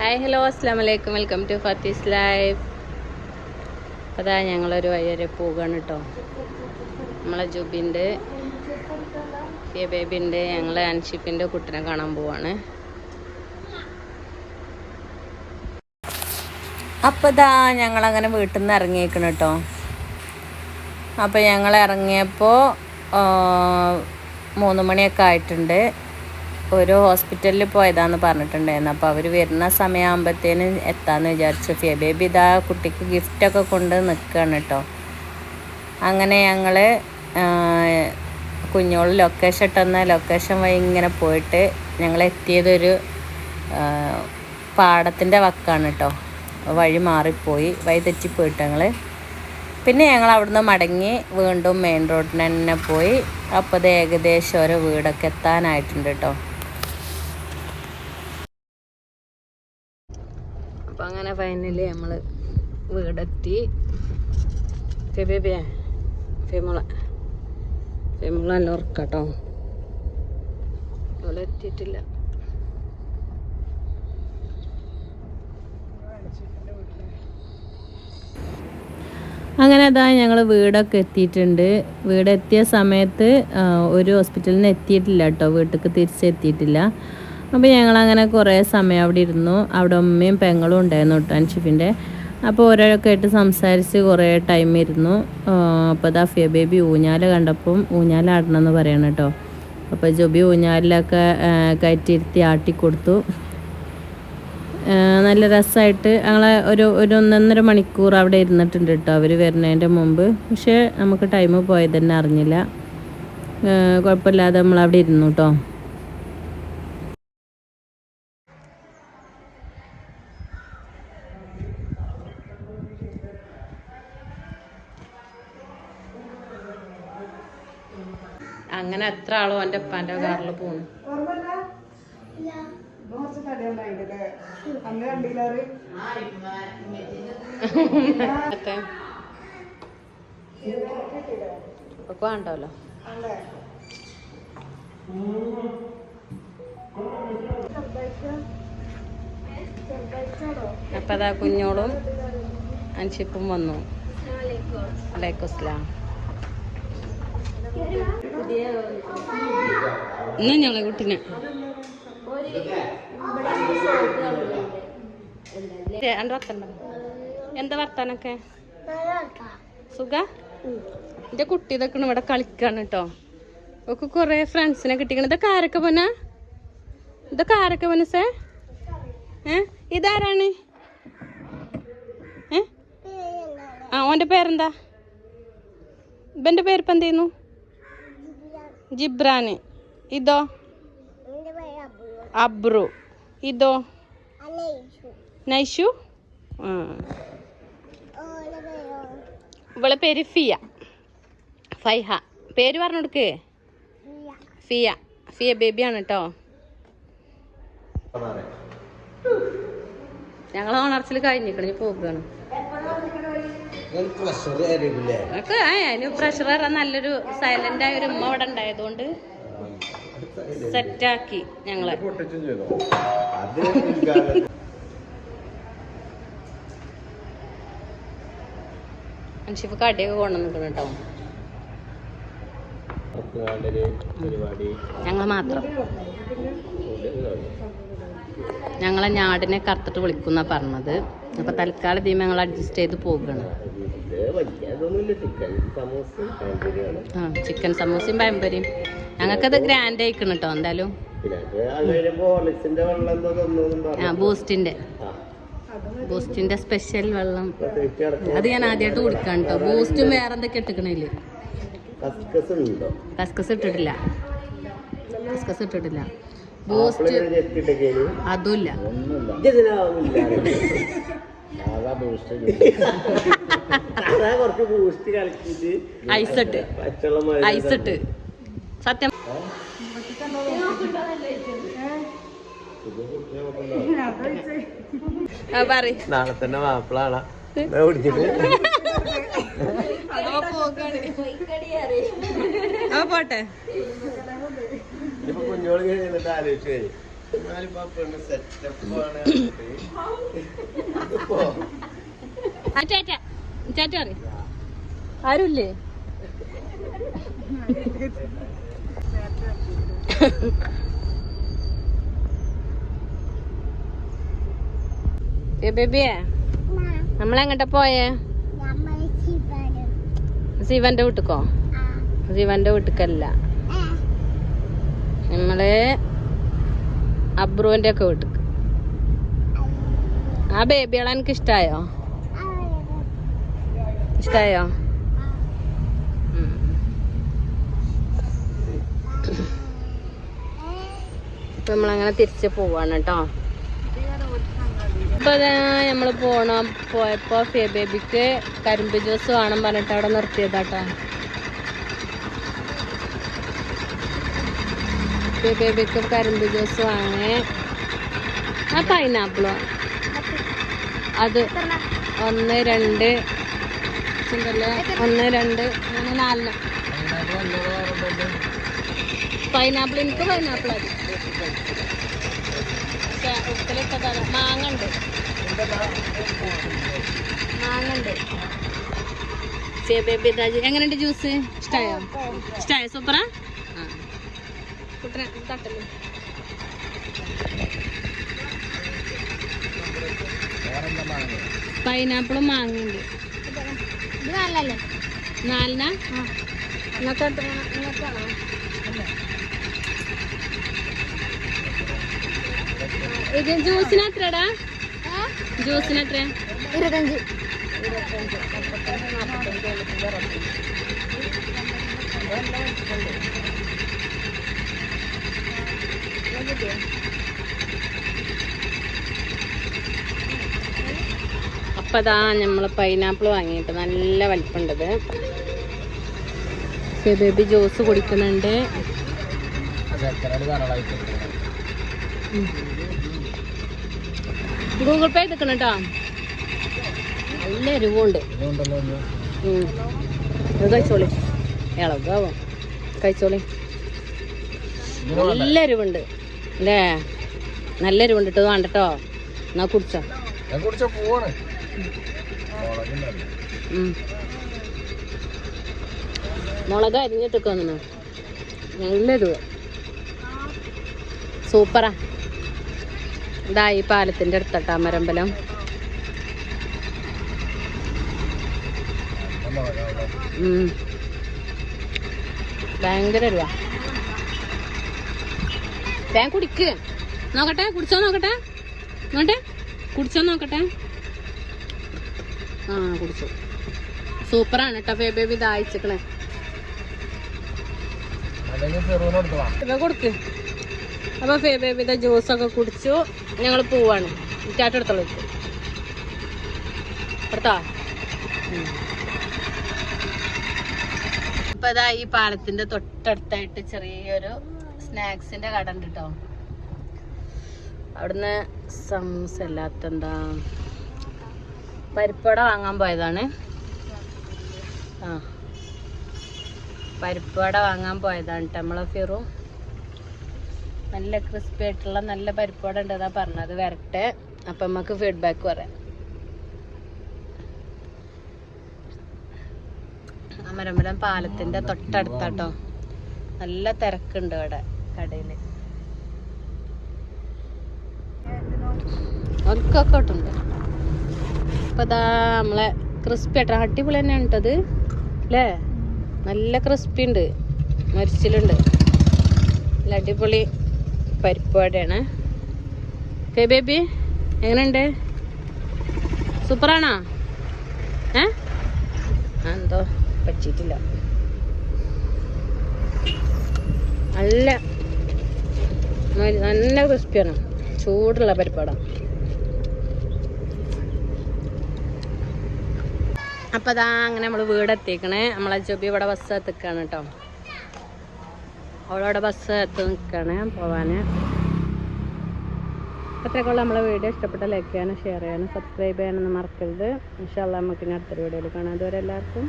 Hi hello അസ്സാം വലൈക്കും welcome to ഫത്തീസ് life അതാ ഞങ്ങളൊരു വഴി വരെ പോവുകയാണ് കേട്ടോ നമ്മളെ ജുബിന്റെ ഫിയ ബേബിന്റെ ഞങ്ങളെ അൻഷിപ്പിന്റെ കുട്ടിനെ കാണാൻ പോവാണ്. അപ്പോൾ ഇതാ ഞങ്ങളങ്ങനെ വീട്ടിൽ നിന്ന് ഇറങ്ങിയേക്കണം കേട്ടോ അപ്പോൾ ഞങ്ങൾ ഇറങ്ങിയപ്പോൾ മൂന്ന് മണിയൊക്കെ ആയിട്ടുണ്ട്. ഒരു ഹോസ്പിറ്റലിൽ പോയതാന്ന് പറഞ്ഞിട്ടുണ്ടായിരുന്നു. അപ്പോൾ അവർ വരുന്ന സമയമാകുമ്പോഴത്തേന് എത്താമെന്ന് വിചാരിച്ചു. ഫിയ ബേബി ഇതാ കുട്ടിക്ക് ഗിഫ്റ്റൊക്കെ കൊണ്ട് നിൽക്കുകയാണ് കേട്ടോ അങ്ങനെ ഞങ്ങൾ കുഞ്ഞോൾ ലൊക്കേഷൻ ഇട്ടെന്ന ലൊക്കേഷൻ വഴി ഇങ്ങനെ പോയിട്ട് ഞങ്ങൾ എത്തിയതൊരു പാടത്തിന്റെ വക്കാണ് കേട്ടോ വഴി മാറിപ്പോയി. വഴി തെറ്റിപ്പോയിട്ട് ഞങ്ങൾ പിന്നെ ഞങ്ങൾ അവിടുന്ന് മടങ്ങി വീണ്ടും മെയിൻ റോഡിന് തന്നെ പോയി. അപ്പോൾ അത് ഏകദേശം ഓരോ വീടൊക്കെ എത്താനായിട്ടുണ്ട് കേട്ടോ അങ്ങനെ ഫൈനലി നമ്മൾ വീടെത്തി. ഫെബിബിയ ഫെമുള എല്ലാം ഉറക്കാട്ടോ. ഇവിടെ എത്തിയിട്ടില്ല. അങ്ങനെ അതാ ഞങ്ങൾ വീടൊക്കെ എത്തിയിട്ടുണ്ട്. വീടെത്തിയ സമയത്ത് ഒരു ഹോസ്പിറ്റലിൽ നിന്ന് എത്തിയിട്ടില്ല കേട്ടോ വീട്ടിലേക്ക് തിരിച്ചെത്തിയിട്ടില്ല അപ്പോൾ ഞങ്ങളങ്ങനെ കുറേ സമയം അവിടെ ഇരുന്നു. അവിടെ ഉമ്മയും പെങ്ങളും ഉണ്ടായിരുന്നു കേട്ടോ അൻഷിഫിന്റെ അപ്പോൾ ഓരോരൊക്കെ ആയിട്ട് സംസാരിച്ച് കുറേ ടൈം ഇരുന്നു. അപ്പോൾ ദാ ഫിയ ബേബി ഊഞ്ഞാൽ കണ്ടപ്പം ഊഞ്ഞാലാടണം എന്ന് പറയണം കേട്ടോ. അപ്പോൾ ജോബി ഊഞ്ഞാലിലൊക്കെ കയറ്റിയിരുത്തി ആട്ടിക്കൊടുത്തു. നല്ല രസമായിട്ട് ഞങ്ങളെ ഒരു ഒരു ഒന്നൊന്നര മണിക്കൂർ അവിടെ ഇരുന്നിട്ടുണ്ട് കേട്ടോ അവർ വരുന്നതിന്റെ മുമ്പ്. പക്ഷേ നമുക്ക് ടൈം പോയത് തന്നെ അറിഞ്ഞില്ല കുഴപ്പമില്ലാതെ നമ്മൾ അവിടെ ഇരുന്നു കേട്ടോ. അങ്ങനെ എത്ര ആളോ എന്റെ ഉപ്പാന്റെ കാറിൽ പോണു. ഒക്കെ വേണ്ടല്ലോ. അപ്പൊ അതാ കുഞ്ഞോളും അൻഷിപ്പും വന്നു. അലൈക്കുസ്ലാം ഇന്ന് ഞങ്ങളെ കുട്ടിനെ. എന്താ വർത്താനൊക്കെ? സുഖ? എന്റെ കുട്ടി ഇതൊക്കെ ഇവിടെ കളിക്കാണ് കേട്ടോ ഒക്കെ കൊറേ ഫ്രണ്ട്സിനെ കിട്ടിക്കണം. ഇതൊക്കെ ആരൊക്കെ പോന ഇതൊക്കെ ആരൊക്കെ പോനസേ ഏ? ഇതാരാണ്? ഏ? ആ ഓന്റെ പേരെന്താ? ഇവന്റെ പേരിപ്പം എന്ത് ജിബ്രാന്. ഇതോ? അബ്രു. ഇതോ? നൈഷു. ഇവളെ പേര് ഫിയ. ഫൈഹ. പേര് പറഞ്ഞു കൊടുക്ക് ഫിയ. ഫിയ ബേബിയാണ് കേട്ടോ ഞങ്ങൾ ഓണർച്ചിൽ കഴിഞ്ഞിക്കണി പോവുകയാണ്. നമുക്ക് ആ അതിന് പ്രഷർ കയറാൻ നല്ലൊരു സൈലന്റ് ആയ ഒരു ഉമ്മ അവിടെ ഉണ്ടായതുകൊണ്ട് സെറ്റാക്കി ഞങ്ങളെ. മനുഷ്യ കടിയൊക്കെ കൊണ്ടുവന്നിക്കണം കേട്ടോ. ഞങ്ങൾ മാത്രം. ഞങ്ങളെ ഞാടിനെ കറുത്തിട്ട് വിളിക്കുന്ന പറഞ്ഞത്. അപ്പൊ തൽക്കാലം ഞങ്ങൾ അഡ്ജസ്റ്റ് ചെയ്ത് പോവുകയാണ്. ചിക്കൻ ആ സമൂസയും പഴംപൊരിയും ഞങ്ങൾക്കത് ഗ്രാൻഡ് ആയിക്കണം കേട്ടോ എന്തായാലും. ആ ബൂസ്റ്റിന്റെ. ബൂസ്റ്റിന്റെ സ്പെഷ്യൽ വെള്ളം. അത് ഞാൻ ആദ്യമായിട്ട് കുടിക്കാൻ കേട്ടോ ബൂസ്റ്റും വേറെ എന്തൊക്കെ ഇട്ടിക്കണില്ല കസ്കസ് ഇട്ടിട്ടില്ല. കസ്കസ് ഇട്ടിട്ടില്ല. ബൂസ്റ്റ് അതുമില്ല ബൂസ്റ്റ് കുറച്ച് ബൂസ്റ്റ് കളിച്ചിട്ട് ഐസ് ഇട്ട് പച്ചവെള്ളം ഐസ് ഇട്ട് സത്യം നാളെ തന്നെ മാപ്പിളാണ് അപ്പൊ പോട്ടെ. ഇപ്പൊ കുഞ്ഞോൾ കഴിഞ്ഞിട്ട് ആലോചിച്ചു സെറ്റപ്പ് ആണ് അറി ആരുമില്ലേ ബേബിയെ നമ്മളെങ്ങോട്ടാ പോയേ? ശിവന്റെ വീട്ടിക്കോ? ശിവന്റെ വീട്ടിക്കല്ല. നമ്മൾ അബ്രുവിന്റെ ഒക്കെ വീട്ടിക്ക്. ആ ബേബികളെ എനിക്ക് ഇഷ്ടായോ ഇഷ്ടായോ? നമ്മളങ്ങനെ തിരിച്ച് പോവാണ് കേട്ടോ ഇപ്പൊ നമ്മൾ പോണ പോയപ്പോ ഫേ ബേബിക്ക് കരിമ്പ് ജ്യൂസ് വേണം പറഞ്ഞിട്ട് അവിടെ നിർത്തിയതാട്ടോ ഫേ ബേബിക്ക് കരിമ്പ് ജ്യൂസ് വാങ്ങേ. ആ പൈനാപ്പിളോ അത് ഒന്ന് രണ്ട് ഉണ്ടല്ലോ. ഒന്ന് രണ്ട് മൂന്ന് നാലിന് പൈനാപ്പിൾ എനിക്ക് പൈനാപ്പിൾ മതി. ഉപ്പിലിട്ടതാണ് മാങ്ങ ഉണ്ട്. മാങ്ങ ഉണ്ട്. എങ്ങനെയുണ്ട് ജ്യൂസ് ഇഷ്ടമായോ ഇഷ്ടമായോ സൂപ്പറാ? ആ. കുട്ടനെ തട്ടല്ലേ? പൈനാപ്പിളും മാങ്ങയുണ്ട് നാലിനാ നിങ്ങൾക്ക് എത്ര നിങ്ങൾക്കാണോ ഇത് ജ്യൂസിന് എത്രടാ ജ്യൂസിന് എത്ര ഇരുപത്തഞ്ച് അപ്പൊ അതാ നമ്മൾ പൈനാപ്പിൾ വാങ്ങിയിട്ട് നല്ല വലിപ്പമുണ്ടത് ബേബി ജ്യൂസ് കുടിക്കുന്നുണ്ട്. ഗൂഗിൾ പേ എടുക്കണം കേട്ടോ നല്ല എരിവുണ്ട്. കഴിച്ചോളി. ഇളകാവോ? കഴിച്ചോളി. നല്ല എരിവുണ്ട്. അല്ലേ? നല്ല എരിവുണ്ട്. ഇട്ടത് വേണ്ട കേട്ടോ എന്നാ കുടിച്ചോ. കുടിച്ചോ പോവാണ്. മുളക് അരിഞ്ഞിട്ടൊക്കെ നല്ലൊരു സൂപ്പറാ. ഇതാ ഈ പാലത്തിന്റെ അടുത്തട്ടാ മരമ്പലം. ഭയങ്കര തേൻ കുടിക്ക്. നോക്കട്ടെ കുടിച്ചോ നോക്കട്ടെ? നോട്ടെ കുടിച്ചോ നോക്കട്ടെ? ആ കുടിച്ചു സൂപ്പറാണ് കേട്ടോ ഫേ ബേബി ദാഹിച്ചിക്കണേ കൊടുക്ക്. അപ്പൊ ഫേ ബേബിയുടെ ജ്യൂസ് ഒക്കെ കുടിച്ചു. ഞങ്ങൾ പോവാണ്. ചാറ്റെടുത്തോളൂ എടുത്താ ഇപ്പൊ ഇതാ ഈ പാലത്തിന്റെ തൊട്ടടുത്തായിട്ട് ചെറിയൊരു സ്നാക്സിന്റെ കട ഉണ്ട് കേട്ടോ അവിടുന്ന് സംസല്ലാത്ത എന്താ പരിപ്പട വാങ്ങാൻ പോയതാണ്. ആ. പരിപ്പട വാങ്ങാൻ പോയതാണ് നമ്മളെ ഫിറു. നല്ല ക്രിസ്പി ആയിട്ടുള്ള നല്ല പരിപ്പുവട ഉണ്ടെന്നാ പറഞ്ഞത്. വരട്ടെ. അപ്പൊ നമുക്ക് ഫീഡ്ബാക്ക് പറയാം. അമരമ്പലം പാലത്തിന്റെ തൊട്ടടുത്താട്ടോ. നല്ല തിരക്കുണ്ട് ഇവിടെ കടയിൽ. ഒക്കൊക്കെ ഉണ്ട്. ഇതാ നമ്മളെ ക്രിസ്പി ആട്ടോ അടിപൊളി തന്നെയാണ് കേട്ടത് അല്ലേ നല്ല ക്രിസ്പി ഉണ്ട്. മരിച്ചിലുണ്ട്. നല്ല അടിപൊളി പരിപ്പുവടയാണ് ഓക്കെ ബേബി എങ്ങനെയുണ്ട്? സൂപ്പറാണോ? ഏ? എന്തോ പറ്റിയിട്ടില്ല. നല്ല നല്ല ക്രിസ്പിയാണ് ചൂടുള്ള പരിപ്പട അപ്പൊ അതാ അങ്ങനെ നമ്മൾ വീട് എത്തിക്കണേ നമ്മളെ ജോബി ഇവിടെ ബസ് എത്തിക്കാണ് കേട്ടോ അവളവിടെ ബസ് എത്തി നിക്കാണ് പോവാന്. അത്രയൊക്കെയുള്ള നമ്മളെ വീഡിയോ. ഇഷ്ടപ്പെട്ട ലൈക്ക് ചെയ്യാനും ഷെയർ ചെയ്യാനും സബ്സ്ക്രൈബ് ചെയ്യാനൊന്നും മറക്കരുത്. ഇൻഷാല്ല നമുക്ക് ഇനി അടുത്തൊരു വീഡിയോയിൽ കാണാം. അതുവരെ എല്ലാവർക്കും